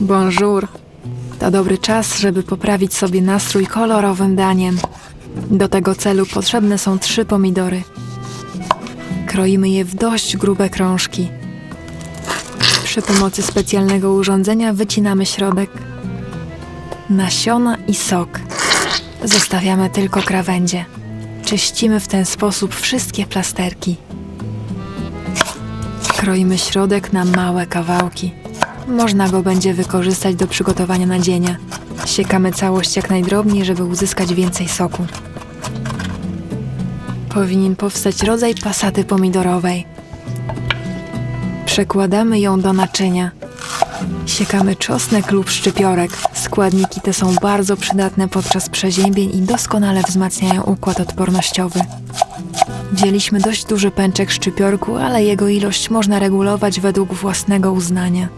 Bonjour. To dobry czas, żeby poprawić sobie nastrój kolorowym daniem. Do tego celu potrzebne są trzy pomidory. Kroimy je w dość grube krążki. Przy pomocy specjalnego urządzenia wycinamy środek, nasiona i sok. Zostawiamy tylko krawędzie. Czyścimy w ten sposób wszystkie plasterki. Kroimy środek na małe kawałki. Można go będzie wykorzystać do przygotowania nadzienia. Siekamy całość jak najdrobniej, żeby uzyskać więcej soku. Powinien powstać rodzaj pasaty pomidorowej. Przekładamy ją do naczynia. Siekamy czosnek lub szczypiorek. Składniki te są bardzo przydatne podczas przeziębień i doskonale wzmacniają układ odpornościowy. Wzięliśmy dość duży pęczek szczypiorku, ale jego ilość można regulować według własnego uznania.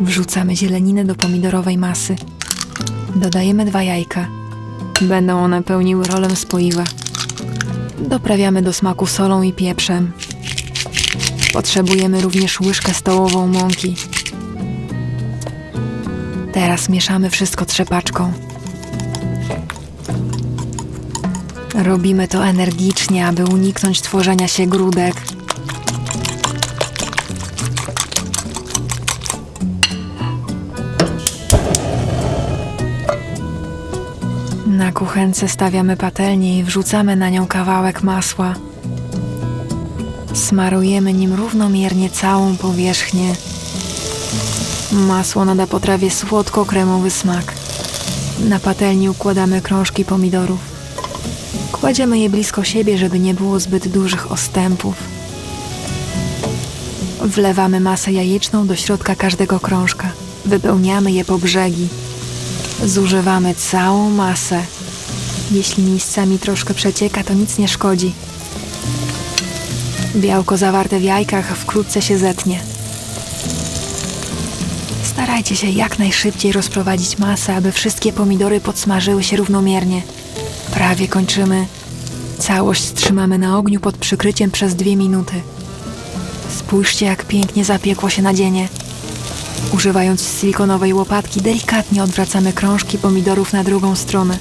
Wrzucamy zieleninę do pomidorowej masy. Dodajemy dwa jajka. Będą one pełniły rolę spoiwa. Doprawiamy do smaku solą i pieprzem. Potrzebujemy również łyżkę stołową mąki. Teraz mieszamy wszystko trzepaczką. Robimy to energicznie, aby uniknąć tworzenia się grudek. Na kuchence stawiamy patelnię i wrzucamy na nią kawałek masła. Smarujemy nim równomiernie całą powierzchnię. Masło nada potrawie słodko-kremowy smak. Na patelni układamy krążki pomidorów. Kładziemy je blisko siebie, żeby nie było zbyt dużych ostępów. Wlewamy masę jajeczną do środka każdego krążka. Wypełniamy je po brzegi. Zużywamy całą masę. Jeśli miejscami troszkę przecieka, to nic nie szkodzi. Białko zawarte w jajkach wkrótce się zetnie. Starajcie się jak najszybciej rozprowadzić masę, aby wszystkie pomidory podsmażyły się równomiernie. Prawie kończymy. Całość trzymamy na ogniu pod przykryciem przez dwie minuty. Spójrzcie, jak pięknie zapiekło się nadzienie. Używając silikonowej łopatki, delikatnie odwracamy krążki pomidorów na drugą stronę.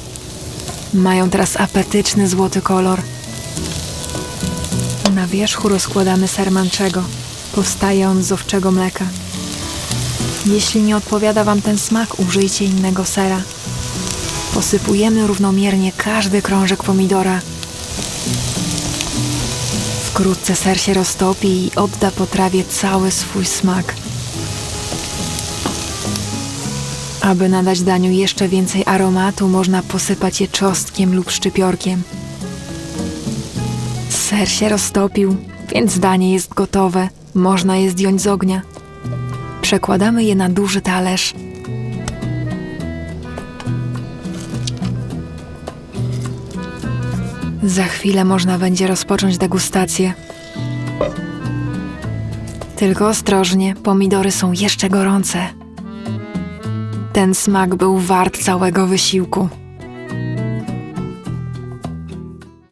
Mają teraz apetyczny złoty kolor. Na wierzchu rozkładamy ser manczego. Powstaje on z owczego mleka. Jeśli nie odpowiada Wam ten smak, użyjcie innego sera. Posypujemy równomiernie każdy krążek pomidora. Wkrótce ser się roztopi i odda potrawie cały swój smak. Aby nadać daniu jeszcze więcej aromatu, można posypać je czosnkiem lub szczypiorkiem. Ser się roztopił, więc danie jest gotowe. Można je zdjąć z ognia. Przekładamy je na duży talerz. Za chwilę można będzie rozpocząć degustację. Tylko ostrożnie, pomidory są jeszcze gorące. Ten smak był wart całego wysiłku.